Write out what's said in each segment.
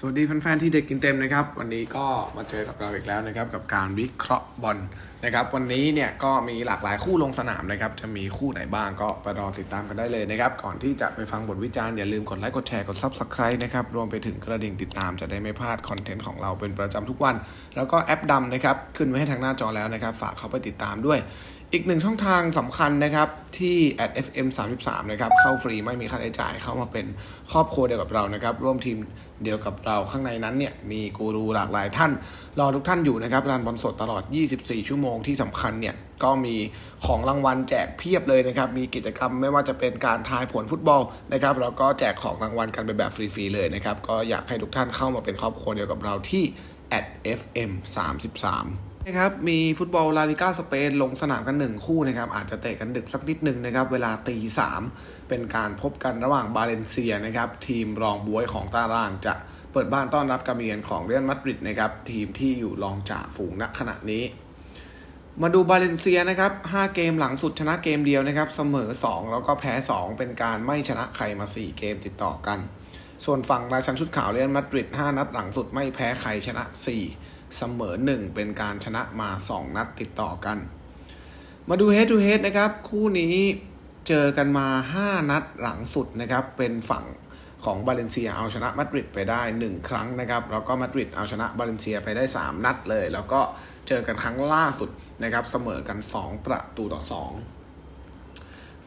สวัสดีแฟนๆที่เด็กกินเต็มนะครับ วันนี้ก็มาเจอกับเราอีกแล้วนะครับกับการวิเคราะห์บอลนะครับ วันนี้เนี่ยก็มีหลากหลายคู่ลงสนามนะครับ จะมีคู่ไหนบ้างก็ไปรอติดตามกันได้เลยนะครับ ก่อนที่จะไปฟังบทวิจารณ์อย่าลืมกดไลค์กดแชร์กด Subscribe นะครับรวมไปถึงกระดิ่งติดตามจะได้ไม่พลาดคอนเทนต์ของเราเป็นประจำทุกวัน แล้วก็แอปดำนะครับขึ้นไว้ให้ทางหน้าจอแล้วนะครับ ฝากเข้าไปติดตามด้วย อีกหนึ่งช่องทางสำคัญนะครับที่ atfm33 นะครับเข้าฟรีไม่มีค่าใช้จ่ายเข้ามาเป็นครอบครัวเดียวกับเรานะครับร่วมทีมเดียวกับเราข้างในนั้นเนี่ยมีกูรูหลากหลายท่าน รอทุกท่านอยู่นะครับรันบอลสดตลอด 24 ชั่วโมงที่สำคัญเนี่ยก็มีของรางวัลแจกเพียบเลยนะครับมีกิจกรรมไม่ว่าจะเป็นการทายผลฟุตบอลนะครับแล้วก็แจกของรางวัลกันไปแบบฟรีๆเลยนะครับก็อยากให้ทุกท่านเข้ามาเป็นครอบครัวเดียวกับเราที่ atfm33 นะครับมีฟุตบอลลาลิก้าสเปนลงสนามกันหนึ่งคู่นะครับอาจจะเตะกันดึกสักนิดหนึ่งนะครับเวลาตีสามเป็นการพบกันระหว่างบาเลนเซียนะครับทีมรองบวยของตารางจะเปิดบ้านต้อนรับการเยือนของเรอัลมาดริดนะครับทีมที่อยู่รองจ่าฝูงณขณะนี้ มาดูบาเลนเซียนะครับ5เกมหลังสุดชนะเกมเดียวนะครับเสมอ 2 แล้วก็แพ้ 2 เป็นการไม่ชนะใครมา 4 เกมติดต่อกัน ส่วนฝั่งราชันชุดขาวเรอัลมาดริด5นัดหลังสุดไม่แพ้ใครชนะ 4 เสมอ 1 เป็นการชนะมา 2 นัดติดต่อกัน มาดู head to head นะครับ คู่นี้เจอกันมา 5 นัดหลังสุดนะครับ เป็นฝั่งของบาเลนเซียเอาชนะมาดริดไปได้ 1 ครั้งนะครับ แล้วก็มาดริดเอาชนะบาเลนเซียไปได้ 3 นัดเลย แล้วก็เจอกันครั้งล่าสุดนะครับ เสมอกัน 2 ประตูต่อ 2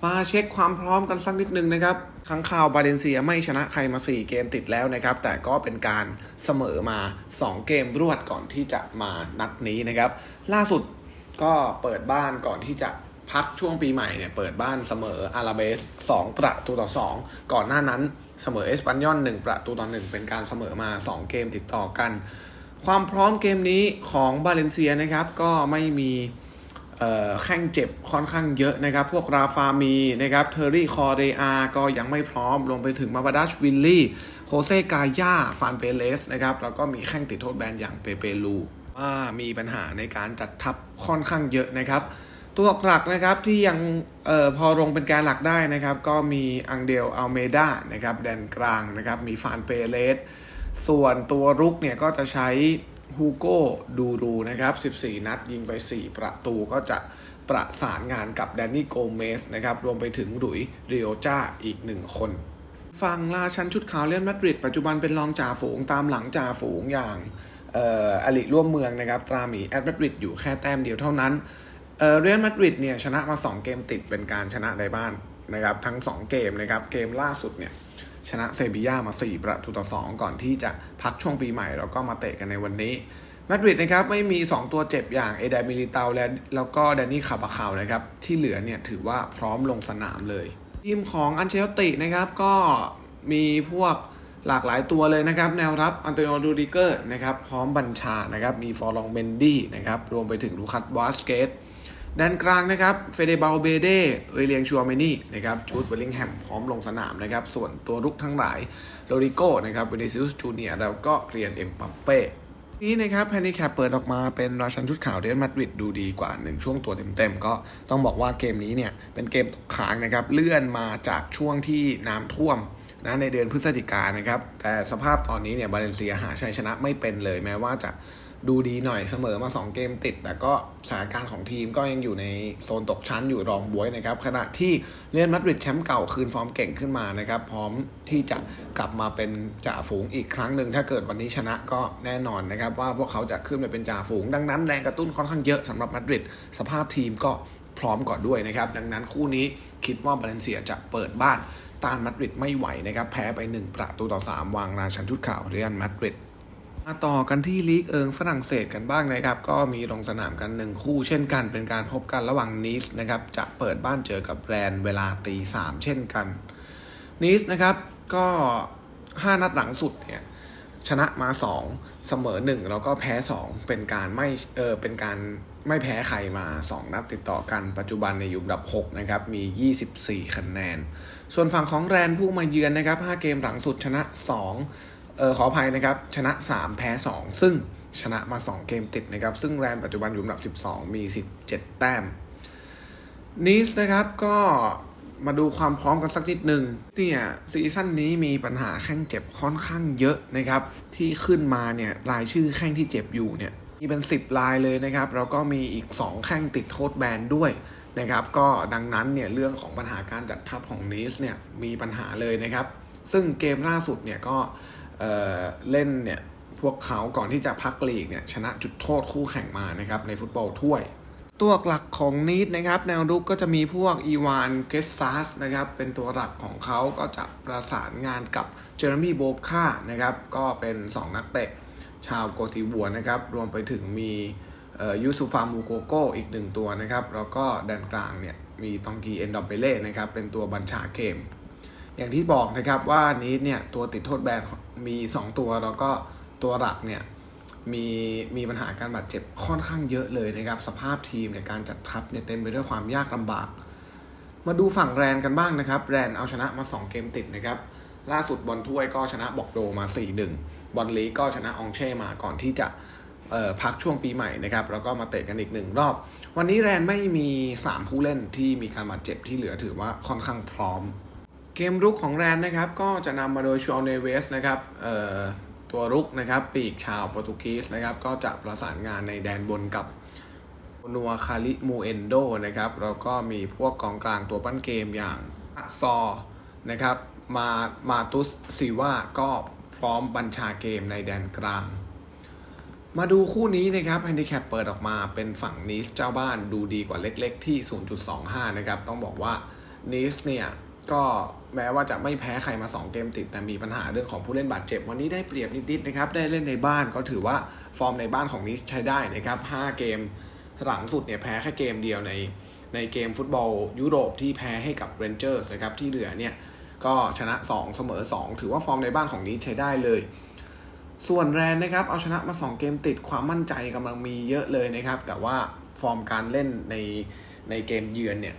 มาเช็คความพร้อมกันสักนิดนึงนะครับครั้งข่าวบาเลนเซียไม่ชนะใครมา 4 เกมติดแล้วนะครับ แต่ก็เป็นการเสมอมา 2 เกมรวดก่อนที่จะมานัดนี้นะครับ ล่าสุดก็เปิดบ้านก่อนที่จะพักช่วงปีใหม่เนี่ยเปิดบ้านเสมออาราเบส 2 ประตูต่อ 2 ก่อนหน้านั้นเสมอเอสปันยอน 1 ประตูต่อ 1 เป็นการเสมอมา 2 เกมติดต่อกัน ความพร้อมเกมนี้ของบาเลนเซียนะครับก็ไม่มี แข้งเจ็บค่อนข้างเยอะนะครับ พวกราฟามีนะครับเทอร์รี่คอเรอาก็ยังไม่พร้อมรวมไปถึงมาบาดัชวิลลี่โคเซกาย่าฟานเปเลสนะครับแล้วก็มีแข้งติดโทษแบนอย่างเปเปลูว่ามีปัญหาในการจัดทัพค่อนข้างเยอะนะครับ ตัวหลักนะครับที่ยังออพอลงเป็นแกนหลักได้นะครับ ก็มีอังเดลอัลเมดานะครับแดนกลางนะครับมีฟานเปเลสส่วนตัวรุกเนี่ยก็จะใช้ ฮูโก้ดูรูนะครับ 14 นัดยิงไป 4 ประตูก็จะประสานงานกับแดนนี่โกเมสนะครับ รวมไปถึงหลุยเรีโอจ้าอีกหนึ่งคน ฝั่งราชันชุดขาวเรอัลมาดริดปัจจุบันเป็นรองจ่าฝูงตามหลังจ่าฝูงอย่างเอ่ออลิร่วมเมืองนะครับ ตราหมีแอตมาดริดอยู่แค่แต้มเดียวเท่านั้นเออเรอัลมาดริดเนี่ยชนะมา 2 เกมติดเป็นการชนะในบ้านนะครับทั้ง 2 เกมนะครับเกมล่าสุดเนี่ย ชนะเซบีย่ามา 4 ประตูต่อ 2 ก่อนที่จะพักช่วงปีใหม่ แล้วก็มาเตะกันในวันนี้มาดริดนะครับไม่มี 2 ตัวเจ็บอย่างเอเดมิลิเตาและแล้วก็แดนนี่คาบาคาวนะครับที่เหลือเนี่ยถือว่าพร้อมลงสนามเลย ทีมของอันเชลตินะครับก็มีพวกหลากหลายตัวเลยนะครับ แนวรับอันโตนิโอดูริเกอร์นะครับพร้อมบัญชานะครับมีฟอร์ลองเบนดี้นะครับรวมไปถึงลูคัสวาสเกต ด้านกลางนะครับเฟเดเบลเบเดเอเลียงชัวเมนี่นะครับจูดเวลลิงแฮมพร้อมลงสนามนะครับ ส่วนตัวรุกทั้งหลายโรดิโก้นะครับเวเนซิอุสจูเนียแล้วก็เรียนเอ็มปัปเป้นี้นะครับแพนนี่แคปเปิดออกมาเป็นราชันชุดขาวเรอัลมาดริดดูดีกว่า 1 ช่วงตัวเต็มๆ ก็ต้องบอกว่าเกมนี้เนี่ยเป็นเกมตกค้างนะครับ เลื่อนมาจากช่วงที่น้ำท่วมนะในเดือนพฤศจิกายนนะครับ แต่สภาพตอนนี้เนี่ยบาเลนเซียหาชัยชนะไม่เป็นเลยแม้ว่าจะ ดูดีหน่อยเสมอมา 2 เกมติด แต่ก็สถานการณ์ของทีมก็ยังอยู่ในโซนตกชั้นอยู่รองบวยนะครับ ขณะที่เรอัลมาดริดแชมป์เก่าคืนฟอร์มเก่งขึ้นมานะครับ พร้อมที่จะกลับมาเป็นจ่าฝูงอีกครั้งหนึ่งถ้าเกิดวันนี้ชนะก็แน่นอนนะครับ ว่าพวกเขาจะขึ้นมาเป็นจ่าฝูง ดังนั้นแรงกระตุ้นค่อนข้างเยอะสำหรับมาดริดสภาพทีมก็พร้อมก่อนด้วยนะครับ ดังนั้นคู่นี้คิดว่าบาเลนเซียจะเปิดบ้านต้านมาดริดไม่ไหวนะครับแพ้ไปหนึ่งประตูต่อสามวางราชันชุดขาวเรอัลมาดริด มาต่อกันที่ลีกเอิงฝรั่งเศสกันบ้างนะครับ ก็มีลงสนามกันหนึ่งคู่เช่นกัน เป็นการพบกันระหว่างนีสนะครับจะเปิดบ้านเจอกับแบรนเวลาตีสามเช่นกันนีสนะครับก็ 5 นัดหลังสุดเนี่ยชนะมา 2 เสมอ 1 แล้วก็แพ้ 2 เป็นการไม่เออเป็นการไม่แพ้ใครมา 2 นัดติดต่อกันปัจจุบันในอยู่อันดับ 6 นะครับ มี 24 คะแนน ส่วนฝั่งของแรนผู้มาเยือนนะครับ 5 เกมหลังสุดชนะ 2 เออขออภัยนะครับ ชนะ 3 แพ้ 2 ซึ่งชนะมา 2 เกมติดนะครับ ซึ่งแรนปัจจุบันอยู่อันดับ 12 มี 17 แต้มนีสนะครับก็มาดูความพร้อมกันสักนิดหนึ่งเนี่ยซีซั่นนี้มีปัญหาแข้งเจ็บค่อนข้างเยอะนะครับ ที่ขึ้นมาเนี่ยรายชื่อแข้งที่เจ็บอยู่เนี่ยมีเป็น 10รายเลยนะครับ แล้วก็มีอีก 2 แข้งติดโทษแบนด้วยนะครับ ก็ดังนั้นเนี่ยเรื่องของปัญหาการจัดทัพของนีสเนี่ยมีปัญหาเลยนะครับ ซึ่งเกมล่าสุดเนี่ยก็ เเล่นเนี่ยพวกเขาก่อนที่จะพักลีกเนี่ยชนะจุดโทษคู่แข่งมานะครับในฟุตบอลถ้วย ตัวหลักของนีดนะครับแนวรุกก็จะมีพวกอีวานเกสซัสนะครับเป็นตัวหลักของเขาก็จะประสานงานกับเจอร์มี่โบบค่านะครับก็เป็น 2 นักเตะชาวโกติบัวนะครับรวมไปถึงมียูซูฟามูโกโกอีกหนึ่งตัวนะครับแล้วก็แดนกลางเนี่ยมีตองกีเอนดอมเปเล่นะครับเป็นตัวบัญชาเกม อย่างที่บอกนะครับว่านีดเนี่ยตัวติดโทษแบน มี 2 ตัวแล้วก็ตัวหลักเนี่ยมีมีปัญหาการบาดเจ็บค่อนข้างเยอะเลยนะครับ สภาพทีมในยการจัดทัพเนี่ยเต็มไปด้วยความยากลำบาก มาดูฝั่งแรนกันบ้างนะครับ แรนเอาชนะมา 2 เกมติดนะครับ ล่าสุดบอลถ้วยก็ชนะบอกโดมา 4-1 บอลลีกก็ชนะองเช่มาก่อนที่จะพักช่วงปีใหม่นะครับ แล้วก็มาเตะกันอีกหนึ่งรอบ วันนี้แรนไม่มี 3 ผู้เล่นที่มีการบาดเจ็บที่เหลือถือว่าค่อนข้างพร้อม เกมรุกของแรนนะครับ ก็จะนำมาโดยชัวเนเวสนะครับตัวรุกนะครับปีกชาวโปรตุเกสนะครับ ก็จะประสานงานในแดนบนกับนัวคาริมูเอนโดนะครับแล้วก็มีพวกกองกลางตัวปั้นเกมอย่างซอนะครับมามาตุสซีว่าก็พร้อมบัญชาเกมในแดนกลาง มาดูคู่นี้นะครับแฮนดิแคปเปิดออกมาเป็นฝั่งนีสเจ้าบ้านดูดีกว่าเล็กๆที่ 0.25 นะครับ ต้องบอกว่านีสเนี่ย ก็แม้ว่าจะไม่แพ้ใครมา 2 เกมติด แต่มีปัญหาเรื่องของผู้เล่นบาดเจ็บ วันนี้ได้เปรียบนิดๆนะครับ ได้เล่นในบ้านก็ถือว่าฟอร์มในบ้านของนิสใช้ได้นะครับ 5 เกมหลังสุดเนี่ยแพ้แค่เกมเดียวในในเกมฟุตบอลยุโรปที่แพ้ให้กับเรนเจอร์สนะครับที่เหลือเนี่ยก็ชนะ 2 เสมอ 2 ถือว่าฟอร์มในบ้านของนิสใช้ได้เลย ส่วนแรนนะครับเอาชนะมา 2 เกมติดความมั่นใจกำลังมีเยอะเลยนะครับแต่ว่าฟอร์มการเล่นในในเกมเยือนเนี่ย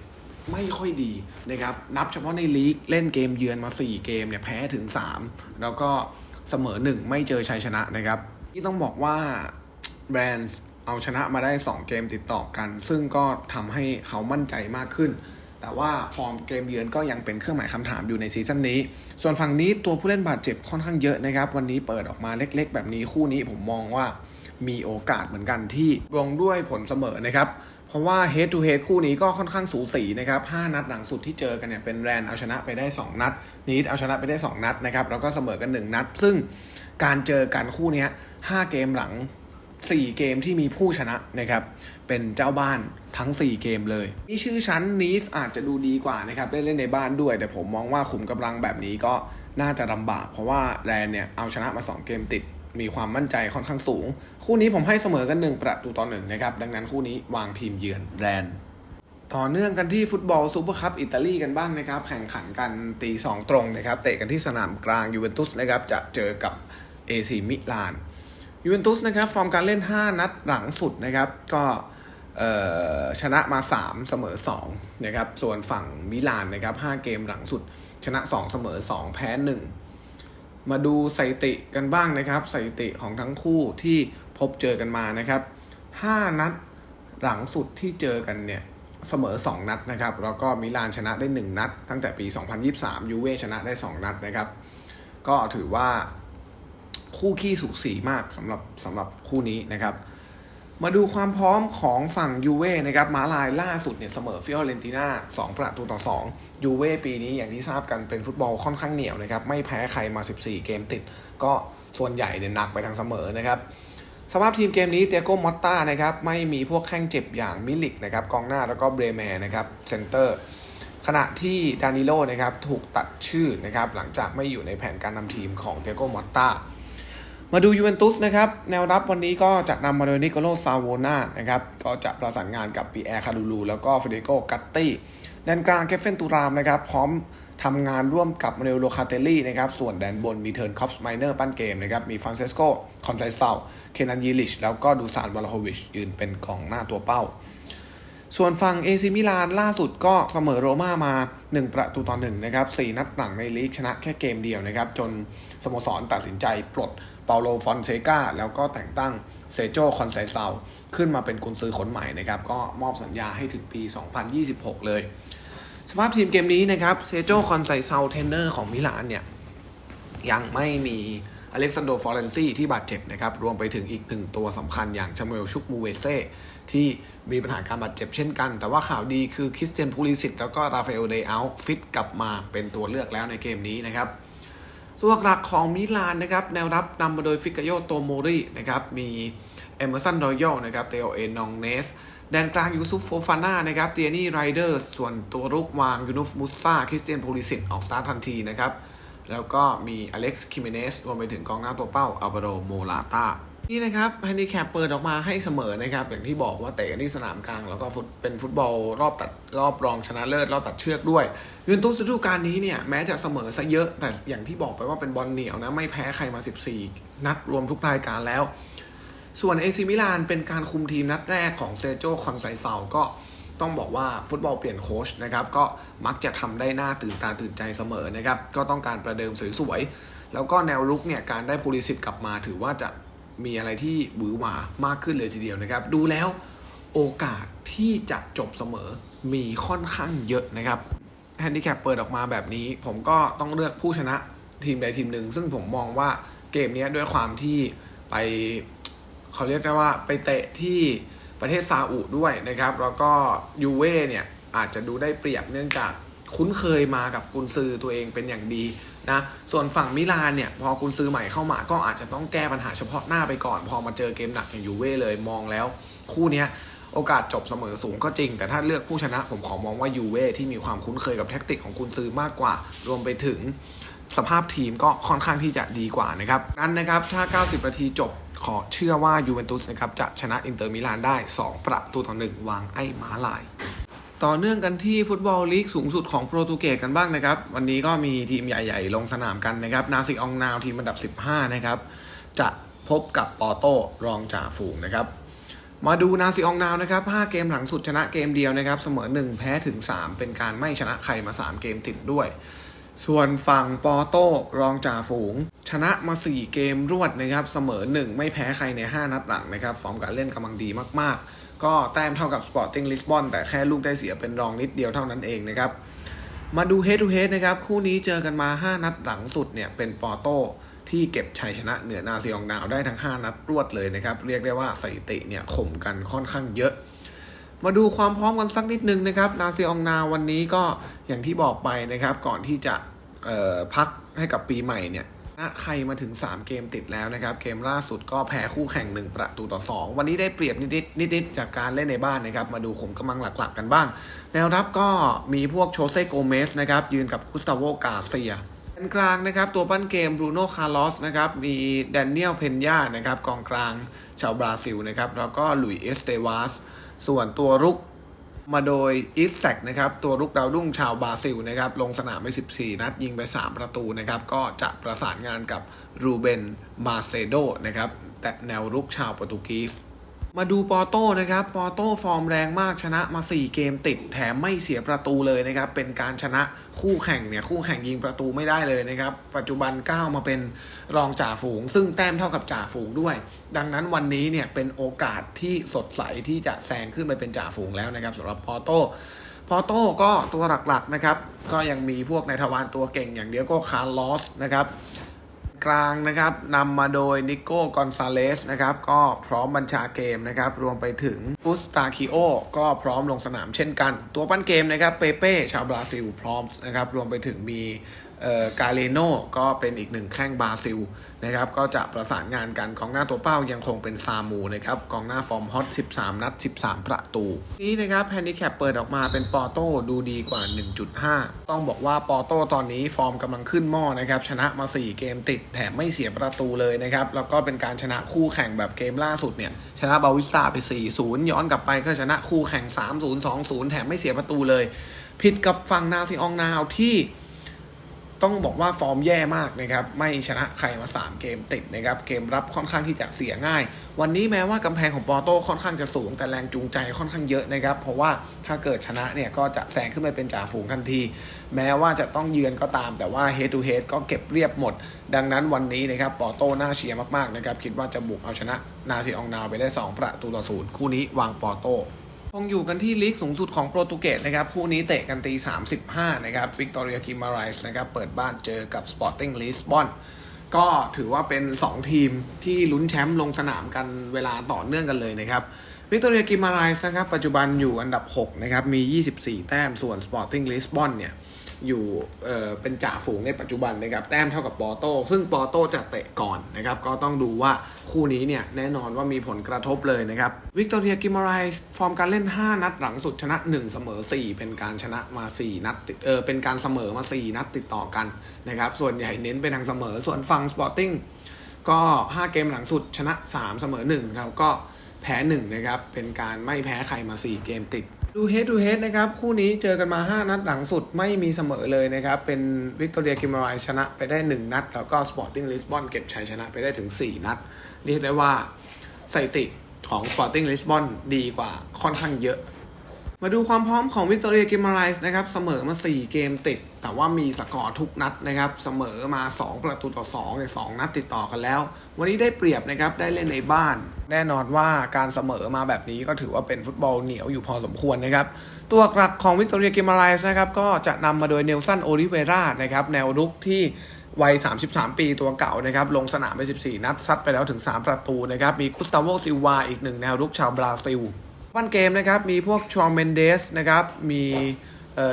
ไม่ค่อยดีนะครับ นับเฉพาะในลีกเล่นเกมเยือนมา 4 เกมเนี่ยแพ้ถึง 3 แล้วก็เสมอ 1 ไม่เจอชัยชนะนะครับ ที่ต้องบอกว่าแบรนด์เอาชนะมาได้ 2 เกมติดต่อกัน ซึ่งก็ทำให้เขามั่นใจมากขึ้น แต่ว่าฟอร์มเกมเยือนก็ยังเป็นเครื่องหมายคำถามอยู่ในซีซั่นนี้ ส่วนฝั่งนี้ตัวผู้เล่นบาดเจ็บค่อนข้างเยอะนะครับ วันนี้เปิดออกมาเล็ก ๆ แบบนี้คู่นี้ผมมองว่ามีโอกาสเหมือนกันที่ลงด้วยผลเสมอนะครับ เพราะว่า head to head คู่นี้ก็ค่อนข้างสูสีนะครับ 5 นัดหลังสุดที่เจอกันเนี่ยเป็นแรนเอาชนะไปได้ 2 นัดนีดเอาชนะไปได้ 2 นัดนะครับ แล้วก็เสมอกัน 1 นัด ซึ่งการเจอกันคู่นี้5เกมหลัง 4 เกมที่มีผู้ชนะนะครับ เป็นเจ้าบ้านทั้ง 4 เกมเลย นี่ชื่อชั้นนีสอาจจะดูดีกว่านะครับได้เล่นในบ้านด้วย แต่ผมมองว่าขุมกำลังแบบนี้ก็น่าจะลำบาก เพราะว่าแรนเนี่ยเอาชนะมา 2 เกมติด มีความมั่นใจค่อนข้างสูง คู่นี้ผมให้เสมอกัน1ประตูต่อหนึ่งนะครับ ดังนั้นคู่นี้วางทีมเยือนแรนต่อเนื่องกันที่ฟุตบอลซูเปอร์คัพอิตาลีกันบ้างนะครับ แข่งขันกันตีสองตรงนะครับ เตะกันที่สนามกลางยูเวนตุสนะครับจะเจอกับเอซีมิลานยูเวนตุสนะครับฟอร์มการเล่น 5 นัดหลังสุดนะครับ ก็ชนะมา 3 เสมอ2นะครับ ส่วนฝั่งมิลานนะครับ5เกมหลังสุด ชนะ 2 เสมอ 2 แพ้ 1 มาดูสถิติกันบ้างนะครับสถิติของทั้งคู่ที่พบเจอกันมานะครับ5นัดหลังสุดที่เจอกันเนี่ยเสมอ 2 นัดนะครับ แล้วก็มิลานชนะได้ 1 นัด ตั้งแต่ปี 2023 ยูเว่ชนะได้ 2 นัดนะครับ ก็ถือว่าคู่ขี้สูสีมากสำหรับสำหรับคู่นี้นะครับ มาดูความพร้อมของฝั่งยูเว่นะครับมาลายล่าสุดเนี่ยเสมอฟิออเรนติน่า2ประตูต่อ2ยูเว่ปีนี้อย่างที่ทราบกันเป็นฟุตบอลค่อนข้างเหนียวนะครับ ไม่แพ้ใครมา 14 เกมติด ก็ส่วนใหญ่เนี่ยหนักไปทางเสมอนะครับ สภาพทีมเกมนี้เตียโกมอตตานะครับ ไม่มีพวกแข้งเจ็บอย่างมิลิกนะครับกองหน้าแล้วก็เบรแมร์นะครับเซนเตอร์ขณะที่ดานิโลนะครับถูกตัดชื่อนะครับหลังจากไม่อยู่ในแผนการนำทีมของเตียโกมอตตา มาดูยูเวนตุสนะครับ แนวรับวันนี้ก็จะนำมาโดยนิโคโลซาโวนานะครับ ก็จะประสานงานกับปีแอร์คาดูลู แล้วก็เฟเดโกกัตตี้แดนกลางเคฟเฟนตูรามนะครับ พร้อมทำงานร่วมกับมาเนลโลคาเตลลี่นะครับ ส่วนแดนบนมีเทิร์นคอปส์ไมเนอร์ปั้นเกมนะครับ มีฟรานเซสโกคอนไซเซาเคนันยีลิช แล้วก็ดูซานวาลโฮวิช ยืนเป็นกองหน้าตัวเป้า ส่วนฝั่งเอซิมิลานล่าสุดก็เสมอโรม่ามา 1 ประตูต่อ1นะครับ 4 นัดหลังในลีกชนะแค่เกมเดียวนะครับ จนสโมสรตัดสินใจปลด เปาโลฟอนเซกาแล้วก็แต่งตั้งเซโจคอนไซเซาขึ้นมาเป็นกุนซือคนใหม่นะครับก็มอบสัญญาให้ถึงปี 2026 เลย สภาพทีมเกมนี้นะครับเซโจคอนไซเซาเทนเนอร์ของมิลานเนี่ยยังไม่มีอเล็กซานโดฟอร์เรนซีที่บาดเจ็บนะครับ รวมไปถึงอีกหนึ่งตัวสำคัญอย่างชามูเอลชุกมูเวเซ่ที่มีปัญหาการบาดเจ็บเช่นกัน แต่ว่าข่าวดีคือคริสเตียนพูลิสิตแล้วก็ราฟาเอลเดอัลฟิตกลับมาเป็นตัวเลือกแล้วในเกมนี้นะครับ ตัวหลักของมิลานนะครับแนวรับนำมาโดยฟิกาโยโตโมรินะครับมีเอเมอร์สันรอยัลนะครับเตโอเอนองเนสแดนกลางยูซุฟโฟฟาน่านะครับเตียนี่ไรเดอร์ส่วนตัวรุกวางยูนุฟมุสซาคริสเตียนพูลิสิตออกสตาร์ททันทีนะครับแล้วก็มีอเล็กซ์คิเมเนสรวมไปถึงกองหน้าตัวเป้าอัลวาโรโมลาตา นี่นะครับแฮนดิแคปเปิดออกมาให้เสมอนะครับ อย่างที่บอกว่าเตะกันที่สนามกลาง แล้วก็ฟุตเป็นฟุตบอลรอบตัดรอบรองชนะเลิศรอบตัดเชือกด้วยยูนตุสฤดูกาลนี้เนี่ยแม้จะเสมอซะเยอะ แต่อย่างที่บอกไปว่าเป็นบอลเหนียวนะไม่แพ้ใครมา 14 นัดรวมทุกรายการแล้ว ส่วนเอซิมิลานเป็นการคุมทีมนัดแรกของเซโจคอนไซเซาก็ต้องบอกว่าฟุตบอลเปลี่ยนโค้ชนะครับก็มักจะทำได้หน้าตื่นตาตื่นใจเสมอนะครับก็ต้องการประเดิมสวยๆแล้วก็แนวรุกเนี่ยการได้พูลิสิตกลับมาถือว่าจะ มีอะไรที่บือหวามากขึ้นเลยทีเดียวนะครับ ดูแล้วโอกาสที่จะจบเสมอมีค่อนข้างเยอะนะครับแฮนดิแคปเปิดออกมาแบบนี้ ผมก็ต้องเลือกผู้ชนะทีมใดทีมหนึ่ง ซึ่งผมมองว่าเกมนี้ด้วยความที่ไปเขาเรียกได้ว่าไปเตะที่ประเทศซาอุด้วยนะครับ แล้วก็ยูเว่เนี่ยอาจจะดูได้เปรียบเนื่องจากคุ้นเคยมากับกุนซือตัวเองเป็นอย่างดี นะส่วนฝั่งมิลานเนี่ยพอกุนซือใหม่เข้ามาก็อาจจะต้องแก้ปัญหาเฉพาะหน้าไปก่อน พอมาเจอเกมหนักอย่างยูเว่เลยมองแล้ว คู่นี้โอกาสจบเสมอสูงก็จริง แต่ถ้าเลือกผู้ชนะผมขอมองว่ายูเว่ที่มีความคุ้นเคยกับแท็กติกของกุนซือมากกว่า รวมไปถึงสภาพทีมก็ค่อนข้างที่จะดีกว่านะครับนั้นนะครับถ้า 90 นาทีจบขอเชื่อว่ายูเวนตุสนะครับจะชนะอินเตอร์มิลานได้ 2 ประตูต่อหนึ่งวางไอ้ม้าลาย ต่อเนื่องกันที่ฟุตบอลลีกสูงสุดของโปรตุเกสกันบ้างนะครับ วันนี้ก็มีทีมใหญ่ๆ ลงสนามกันนะครับ นาซิอองนาวทีมอันดับ 15 นะครับ จะพบกับปอโต้รองจ่าฝูงนะครับ มาดูนาซิอองนาวนะครับ 5 เกมหลังสุดชนะเกมเดียวนะครับ เสมอ 1 แพ้ถึง 3 เป็นการไม่ชนะใครมา 3 เกมติดด้วย ส่วนฝั่งปอโต้รองจ่าฝูง ชนะมา 4 เกมรวดนะครับ เสมอ 1 ไม่แพ้ใครใน 5 นัดหลังนะครับ ฟอร์มการเล่นกำลังดีมากๆ ก็แต้มเท่ากับ Sporting Lisbon แต่แค่ลูกได้เสียเป็นรองนิดเดียวเท่านั้นเองนะครับ มาดู head to head นะครับ คู่นี้เจอกันมา 5 นัดหลังสุดเนี่ยเป็นปอโต้ที่เก็บชัยชนะเหนือนาซิองนาวได้ทั้ง 5 นัดรวดเลยนะครับ เรียกได้ว่าสถิติเนี่ยข่มกันค่อนข้างเยอะมาดูความพร้อมกันสักนิดนึงนะครับ นาซิองนาววันนี้ก็อย่างที่บอกไปนะครับ ก่อนที่จะพักให้กับปีใหม่เนี่ย นะใครมาถึง 3 เกมติดแล้วนะครับ เกมล่าสุดก็แพ้คู่แข่ง 1 ประตูต่อ 2 วันนี้ได้เปรียบนิดๆนิดๆจากการเล่นในบ้านนะครับ มาดูขุมกำลังหลักๆกันบ้าง แนวรับก็มีพวกโชเซโกเมสนะครับ ยืนกับกุสตาโวกาเซียแดนกลางนะครับ ตัวปั้นเกมบรูโน่คาร์ลอสนะครับ มีแดเนียลเพนยานะครับ กองกลางชาวบราซิลนะครับ แล้วก็หลุยเอสเตวาสส่วนตัวรุก มาโดยอิสแซกนะครับตัวลุกดาวรุ่งชาวบราซิลนะครับลงสนามไป 14 นัดยิงไป 3 ประตูนะครับก็จะประสานงานกับรูเบนมาเซโดนะครับแต่แนวรุกชาวโปรตุเกส มาดูปอโต้นะครับ ปอโต้ฟอร์มแรงมากชนะมา 4 เกมติด แถมไม่เสียประตูเลยนะครับ เป็นการชนะคู่แข่งเนี่ย คู่แข่งยิงประตูไม่ได้เลยนะครับ ปัจจุบันก้าวมาเป็นรองจ่าฝูง ซึ่งแต้มเท่ากับจ่าฝูงด้วย ดังนั้นวันนี้เนี่ยเป็นโอกาสที่สดใสที่จะแซงขึ้นไปเป็นจ่าฝูงแล้วนะครับสำหรับปอโต้ปอโต้ก็ตัวหลักๆนะครับ ก็ยังมีพวกในทวารตัวเก่งอย่างเดียวก็คาร์ลอสนะครับ กลางนะครับนำมาโดยนิโก้กอนซาเลสนะครับก็พร้อมบัญชาเกมนะครับรวมไปถึงอุสตาคิโอก็พร้อมลงสนามเช่นกัน ตัวปั้นเกมนะครับเปเป้ชาวบราซิลพร้อมนะครับรวมไปถึงมี กาเลโนก็เป็นอีกหนึ่งแข้งบราซิลนะครับก็จะประสานงานกันกองหน้าตัวเป้ายังคงเป็นซามูนะครับกองหน้าฟอร์มฮอต 13 นัด 13 ประตู นี้นะครับแฮนดิแคปเปิดออกมาเป็นปอโต้ดูดีกว่า 1.5 ต้องบอกว่าปอโต้ตอนนี้ฟอร์มกำลังขึ้นหม้อนะครับชนะมา 4 เกมติดแถมไม่เสียประตูเลยนะครับแล้วก็เป็นการชนะคู่แข่งแบบเกมล่าสุดเนี่ยชนะบาวิสตาไป 4-0 ย้อนกลับไปก็ชนะคู่แข่ง 3-0 2-0 แถมไม่เสียประตูเลย ผิดกับฝั่งนาซิอองนาวที่ ต้องบอกว่าฟอร์มแย่มากนะครับ ไม่ชนะใครมา 3 เกมติดนะครับ เกมรับค่อนข้างที่จะเสียง่าย วันนี้แม้ว่ากำแพงของปอโต้ค่อนข้างจะสูง แต่แรงจูงใจค่อนข้างเยอะนะครับ เพราะว่าถ้าเกิดชนะเนี่ยก็จะแซงขึ้นไปเป็นจ่าฝูงทันที แม้ว่าจะต้องเยือนก็ตาม แต่ว่า head to head ก็เก็บเรียบหมด ดังนั้นวันนี้นะครับปอโต้น่าเชียร์มากๆนะครับ คิดว่าจะบุกเอาชนะนาซีอองนาวไปได้ 2 ประตูต่อศูนย์คู่นี้วางปอโต้ คงอยู่กันที่ลีกสูงสุดของโปรตุเกสนะครับ คู่นี้เตะกันตี 35 นะครับวิกตอเรียกิมาไรส์นะครับ เปิดบ้านเจอกับสปอร์ติ้งลิสบอนก็ถือว่าเป็น 2 ทีมที่ลุ้นแชมป์ลงสนามกันเวลาต่อเนื่องกันเลยนะครับวิกตอเรียกิมาไรส์นะครับ ปัจจุบันอยู่อันดับ 6 นะครับ มี 24 แต้มส่วนสปอร์ติ้งลิสบอนเนี่ย อยู่เออเป็นจ่าฝูงในปัจจุบันนะครับแต้มเท่ากับปอโต้ซึ่งปอโต้จะเตะก่อนนะครับก็ต้องดูว่าคู่นี้เนี่ยแน่นอนว่ามีผลกระทบเลยนะครับวิกตอเรียกิมารายฟอร์มการเล่น 5 นัดหลังสุดชนะ 1 เสมอ 4 เป็นการชนะมา 4 นัดติดเออเป็นการเสมอมา 4 นัดติดต่อกันนะครับส่วนใหญ่เน้นไปทางเสมอส่วนฝั่งสปอร์ติ้งก็ 5 เกมหลังสุดชนะ 3 เสมอ1ครับก็แพ้1นะครับเป็นการไม่แพ้ใครมา 4 เกมติด ดูเฮดดูเฮดนะครับ คู่นี้เจอกันมา 5 นัดหลังสุดไม่มีเสมอเลยนะครับ เป็นวิกตอเรียกิมารายชนะไปได้ 1 นัด แล้วก็สปอร์ติ้งลิสบอนเก็บชัยชนะไปได้ถึง 4 นัด เรียกได้ว่าสถิติของสปอร์ติ้งลิสบอนดีกว่าค่อนข้างเยอะ มาดูความพร้อมของวิกตอเรียกิมาไรส์นะครับเสมอมา 4 เกมติด แต่ว่ามีสกอร์ทุกนัดนะครับเสมอมา 2 ประตูต่อ2ใน2นัดติดต่อกันแล้ว วันนี้ได้เปรียบนะครับได้เล่นในบ้าน แน่นอนว่าการเสมอมาแบบนี้ก็ถือว่าเป็นฟุตบอลเหนียวอยู่พอสมควรนะครับ ตัวหลักของวิกตอเรียกิมาไรส์นะครับก็จะนำมาโดยเนลสันโอลิเวรานะครับแนวรุกที่วัย 33 ปีตัวเก่านะครับ ลงสนามไป 14 นัดซัดไปแล้วถึง 3 ประตูนะครับ มีกุสตาโวซิลวาอีกหนึ่งแนวรุกชาวบราซิล วันเกมนะครับมีพวกชอร์เมนเดสนะครับมี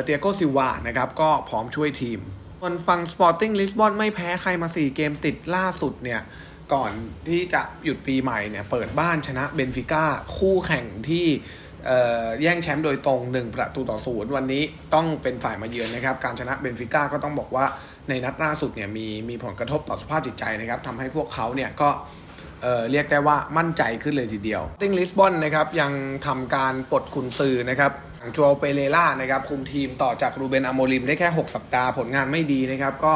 เตียโกซิวานะครับก็พร้อมช่วยทีมส่วนฝั่งสปอร์ติ้งลิสบอนไม่แพ้ใครมา 4 เกมติดล่าสุดเนี่ยก่อนที่จะหยุดปีใหม่เนี่ยเปิดบ้านชนะเบนฟิก้าคู่แข่งที่แย่งแชมป์โดยตรง 1 ประตูต่อศูนย์วันนี้ต้องเป็นฝ่ายมาเยือนนะครับ การชนะเบนฟิก้าก็ต้องบอกว่าในนัดล่าสุดเนี่ยมีมีผลกระทบต่อสภาพจิตใจนะครับทำให้พวกเขาเนี่ยก็ เเรียกได้ว่ามั่นใจขึ้นเลยทีเดียว ติงลิสบอนนะครับยังทำการปลดคุณซือนะครับอย่างจัวเปเรล่านะครับคุมทีมต่อจากรูเบนอโมริมได้แค่ 6 สัปดาห์ผลงานไม่ดีนะครับ ก็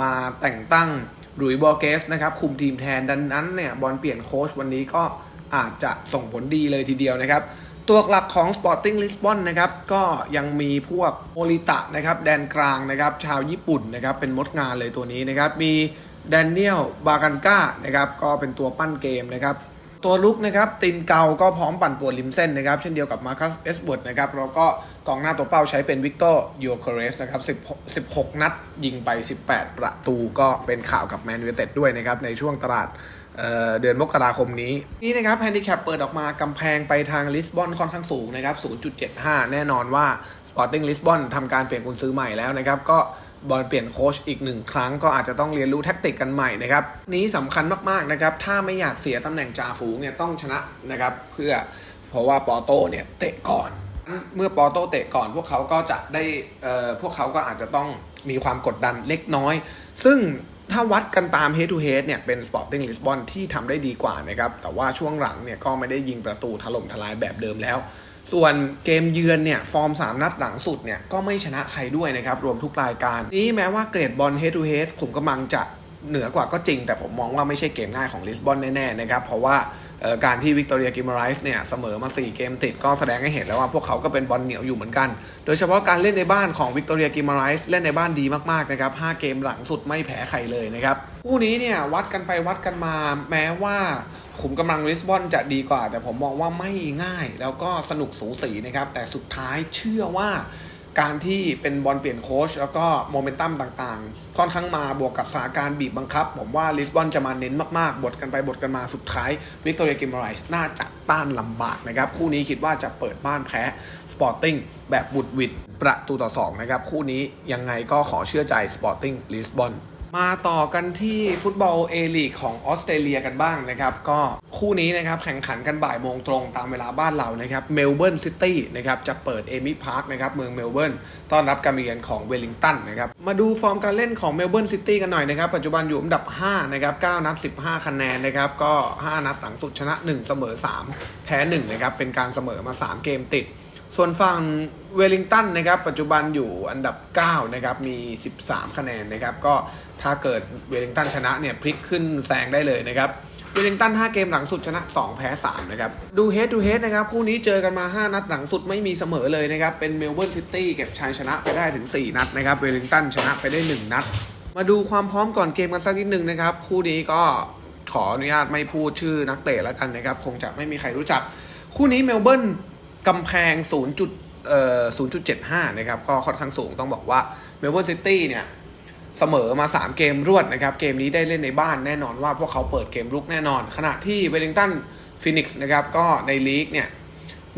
มาแต่งตั้งหลุยบอเกสนะครับคุมทีมแทนดังนั้นเนี่ยบอลเปลี่ยนโค้ชวันนี้ก็อาจจะส่งผลดีเลยทีเดียวนะครับ ตัวหลักของ Sporting Lisbon นะครับก็ยังมีพวกโอริตะนะครับแดนกลางนะครับชาวญี่ปุ่นนะครับเป็นมดงานเลยตัวนี้นะครับมี แดเนียลบากันก้านะครับก็เป็นตัวปั้นเกมนะครับตัวลุกนะครับตินเกาก็พร้อมปั่นปวนริมเส้นนะครับเช่นเดียวกับมาคัสเอสเวิร์ดนะครับแล้วก็กองหน้าตัวเป้าใช้เป็นวิกเตอร์ยูเคเรสนะครับ16 16 นัดยิงไป 18 ประตูก็เป็นข่าวกับแมนยูเต็ดด้วยนะครับในช่วงตลาดเเดือนมกราคมนี้ นี่นะครับแฮนดิแคปเปิดออกมากำแพงไปทางลิสบอนค่อนข้างสูงนะครับ 0.75 แน่นอนว่า Sporting Lisbon ทำการเปลี่ยนกุนซื้อใหม่แล้วนะครับก็ บอลเปลี่ยนโค้ชอีกหนึ่งครั้งก็อาจจะต้องเรียนรู้แท็กติกกันใหม่นะครับ นี้สำคัญมากๆนะครับ ถ้าไม่อยากเสียตำแหน่งจ่าฝูงเนี่ยต้องชนะนะครับ เพื่อเพราะว่าปอโต้เนี่ยเตะก่อน เมื่อปอโต้เตะก่อนพวกเขาก็จะได้เอ่อพวกเขาก็อาจจะต้องมีความกดดันเล็กน้อย ซึ่งถ้าวัดกันตาม head to head เนี่ยเป็น Sporting Lisbon ที่ทำได้ดีกว่านะครับ แต่ว่าช่วงหลังเนี่ยก็ไม่ได้ยิงประตูถล่มทลายแบบเดิมแล้ว ส่วนเกมเยือนเนี่ยฟอร์ม 3 นัดหลังสุดเนี่ยก็ไม่ชนะใครด้วยนะครับรวมทุกรายการ นี้แม้ว่าเกรดบอล head to head ขุมกำลังจะ เหนือกว่าก็จริง แต่ผมมองว่าไม่ใช่เกมง่ายของลิสบอนแน่ๆนะครับ เพราะว่าการที่วิกตอเรียกิมไรส์เนี่ยเสมอมา 4 เกมติดก็แสดงให้เห็นแล้วว่าพวกเขาก็เป็นบอลเหนียวอยู่เหมือนกัน โดยเฉพาะการเล่นในบ้านของวิกตอเรียกิมไรส์เล่นในบ้านดีมากๆนะครับ 5 เกมหลังสุดไม่แพ้ใครเลยนะครับคู่นี้เนี่ยวัดกันไปวัดกันมาแม้ว่าขุมกำลังลิสบอนจะดีกว่า แต่ผมมองว่าไม่ง่าย แล้วก็สนุกสูสีนะครับแต่สุดท้ายเชื่อว่า การที่เป็นบอลเปลี่ยนโค้ชแล้วก็โมเมนตัมต่างๆ ค่อนข้างมาบวกกับสถานการณ์บีบบังคับ ผมว่าลิสบอนจะมาเน้นมากๆ บทกันไปบทกันมาสุดท้ายวิกตอเรียกิมไรส์น่าจะต้านลำบากนะครับ คู่นี้คิดว่าจะเปิดบ้านแพ้สปอร์ติ้งแบบบุดวิดประตูต่อ2นะครับ คู่นี้ยังไงก็ขอเชื่อใจสปอร์ติ้งลิสบอน มาต่อกันที่ฟุตบอลเอลีกของออสเตรเลียกันบ้างนะครับ ก็คู่นี้นะครับแข่งขันกันบ่ายโมงตรงตามเวลาบ้านเรานะครับเมลเบิร์นซิตี้นะครับจะเปิดเอมิพาร์คนะครับเมืองเมลเบิร์นต้อนรับการมาเยือนของเวลลิงตันนะครับมาดูฟอร์มการเล่นของเมลเบิร์นซิตี้กันหน่อยนะครับ ปัจจุบันอยู่อันดับ 5 นะครับ 9 นัด 15 คะแนนนะครับ ก็ 5 นัดหลังสุดชนะ 1 เสมอ 3 แพ้ 1 นะครับ เป็นการเสมอมา 3 เกมติด ส่วนฝั่งเวลิงตันนะครับปัจจุบันอยู่อันดับ 9 นะครับมี 13 คะแนนนะครับ ก็ถ้าเกิดเวลิงตันชนะเนี่ยพลิกขึ้นแซงได้เลยนะครับเวลิงตัน 5 เกมหลังสุดชนะ 2 แพ้ 3 นะครับ ดูเฮด to เฮดนะครับคู่นี้เจอกันมา 5 นัดหลังสุดไม่มีเสมอเลยนะครับ เป็นเมลเบิร์นซิตี้เก็บชัยชนะไปได้ถึง 4 นัดนะครับเวลิงตันชนะไปได้ 1 นัด มาดูความพร้อมก่อนเกมกันสักนิดหนึ่งนะครับ คู่นี้ก็ขออนุญาตไม่พูดชื่อนักเตะแล้วกันนะครับ คงจะไม่มีใครรู้จัก คู่นี้เมลเบิร์น กำแพง 0. จุดเอ่อ0.75 นะครับ ก็ค่อนข้างสูงต้องบอกว่าเมลเบิร์นซิตี้เนี่ยเสมอมา 3 เกมรวดนะครับ เกมนี้ได้เล่นในบ้านแน่นอนว่าพวกเขาเปิดเกมรุกแน่นอน ขณะที่เวลลิงตันฟินิกส์นะครับ ก็ในลีกเนี่ย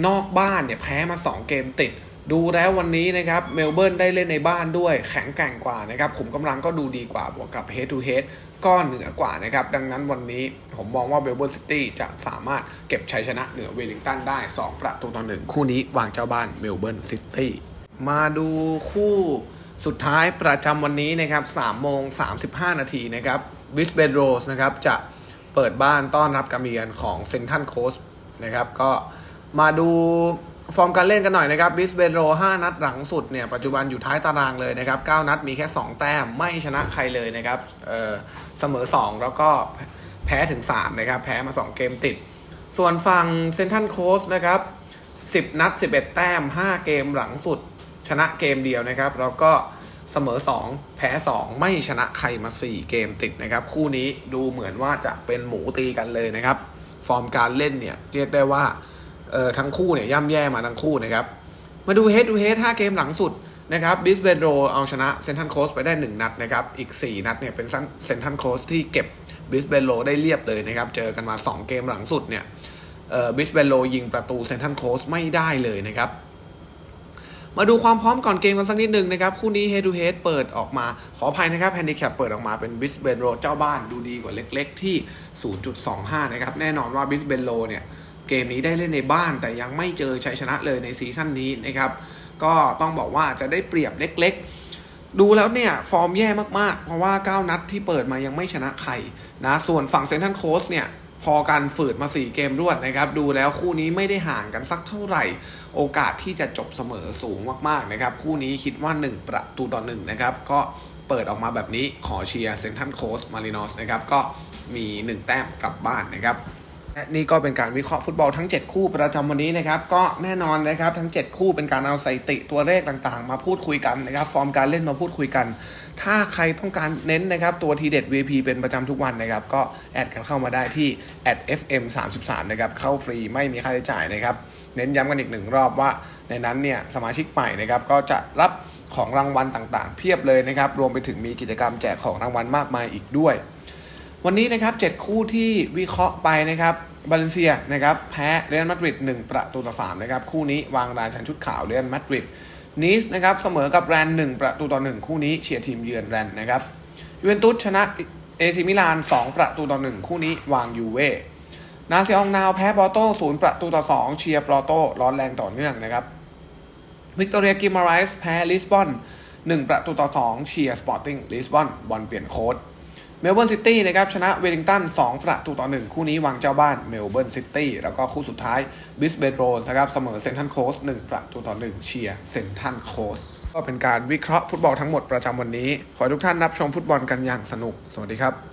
นอกบ้านเนี่ยแพ้มา 2 เกมติด ดูแล้ววันนี้นะครับเมลเบิร์นได้เล่นในบ้านด้วยแข็งแกร่งกว่านะครับขุมกำลังก็ดูดีกว่าบวกกับ head to head ก็เหนือกว่านะครับ ดังนั้นวันนี้ผมมองว่าเมลเบิร์นซิตี้จะสามารถเก็บชัยชนะเหนือเวลลิงตันได้ 2 ประตูต่อหนึ่งคู่นี้วางเจ้าบ้านเมลเบิร์นซิตี้มาดูคู่สุดท้ายประจำวันนี้นะครับ3โมง 35 นาทีนะครับบิสเบนโรสนะครับจะเปิดบ้านต้อนรับการเมียนของเซนทันโคสนะครับก็มาดู ฟอร์มการเล่นกันหน่อยนะครับบิสเบโร5นัดหลังสุดเนี่ยปัจจุบันอยู่ท้ายตารางเลยนะครับ9นัดมีแค่ 2 แต้มไม่ชนะใครเลยนะครับเอ่อเสมอ 2 แล้วก็แพ้ถึง 3 นะครับ แพ้มา 2 เกมติด ส่วนฝั่งเซนทันโคสนะครับ 10 นัด 11 แต้ม 5 เกมหลังสุด ชนะเกมเดียวนะครับ แล้วก็เสมอ 2 แพ้ 2 ไม่ชนะใครมา 4 เกมติดนะครับ คู่นี้ดูเหมือนว่าจะเป็นหมูตีกันเลยนะครับ ฟอร์มการเล่นเนี่ยเรียกได้ว่า เออทั้งคู่เนี่ยย่ำแย่มาทั้งคู่นะครับ มาดู head to head 5เกมหลังสุดนะครับบิสเบนโรเอาชนะเซนทันโคสไปได้ 1 นัดนะครับ อีก 4 นัดเนี่ยเป็นเซนทันโคสที่เก็บบิสเบนโรได้เรียบเลยนะครับ เจอกันมา 2 เกมหลังสุดเนี่ยบิสเบนโรยิงประตูเซนทันโคสไม่ได้เลยนะครับ มาดูความพร้อมก่อนเกมกันสักนิดหนึ่งนะครับ คู่นี้ head to head เปิดออกมา ขออภัยนะครับ handicap เปิดออกมาเป็นบิสเบนโรเจ้าบ้านดูดีกว่าเล็ก ๆ ที่ 0.25 นะครับ แน่นอนว่าบิสเบนโรเนี่ย เกมนี้ได้เล่นในบ้านแต่ยังไม่เจอชัยชนะเลยในซีซั่นนี้นะครับ ก็ต้องบอกว่าจะได้เปรียบเล็กๆ ดูแล้วเนี่ย ฟอร์มแย่มากๆ เพราะว่า 9 นัดที่เปิดมายังไม่ชนะใครนะส่วนฝั่งเซนทันโคสเนี่ยพอการฝืดมา 4 เกมรวดนะครับ ดูแล้วคู่นี้ไม่ได้ห่างกันสักเท่าไหร่ โอกาสที่จะจบเสมอสูงมากๆนะครับ คู่นี้คิดว่า 1 ประตูต่อ1นะครับ ก็เปิดออกมาแบบนี้ขอเชียร์เซนทันโคสมารินอสนะครับ ก็มี 1 แต้มกลับบ้านนะครับ นี่ก็เป็นการวิเคราะห์ฟุตบอลทั้ง 7 คู่ประจำวันนี้นะครับก็แน่นอนนะครับทั้ง 7 คู่เป็นการเอาสถิติตัวเลขต่างๆ มาพูดคุยกันนะครับฟอร์มการเล่นมาพูดคุยกัน ถ้าใครต้องการเน้นนะครับตัวทีเด็ด VP เป็นประจำทุกวันนะครับก็แอดกันเข้ามาได้ที่ @fm 3 3 นะครับเข้าฟรีไม่มีค่าใช้จ่ายนะครับเน้นย้ำกันอีกหนึ่งรอบว่าในนั้นเนี่ยสมาชิกใหม่นะครับก็จะรับของรางวัลต่างๆ เพียบเลยนะครับรวมไปถึงมีกิจกรรมแจกของรางวัลมากมายอีกด้วยวันนี้นะครับ 7 คู่ที่วิเคราะห์ไปนะครับ บาเลนเซียนะครับแพ้เรอัลมาดริด1ประตูต่อ3นะครับคู่นี้วางรานชันชุดขาวเรอัลมาดริดนีสนะครับเสมอกับแรน1ประตูต่อ1คู่นี้เชียร์ทีมเยือนแรนนะครับยูเวนตุสชนะเอซิมิลาน 2 ประตูต่อ1คู่นี้วางยูเว่นาซิอองนาวแพ้ปอโต้0ประตูต่อ2เชียร์ปอโต้ร้อนแรงต่อเนื่องนะครับวิกตอเรียกิมาไรส์แพ้ลิสบอน1ประตูต่อ2เชียร์สปอร์ติ้งลิสบอนบอลเปลี่ยนโค้ด เมลเบิร์นซิตี้นะครับชนะเวลลิงตัน 2 ประตูต่อ 1 คู่นี้วางเจ้าบ้านเมลเบิร์นซิตี้แล้วก็คู่สุดท้ายบิสเบโรสนะครับเสมอเซนทันโคส1ประตูต่อ 1 เชียร์เซนทันโคสก็เป็นการวิเคราะห์ฟุตบอลทั้งหมดประจำวันนี้ ขอทุกท่านรับชมฟุตบอลกันอย่างสนุก สวัสดีครับ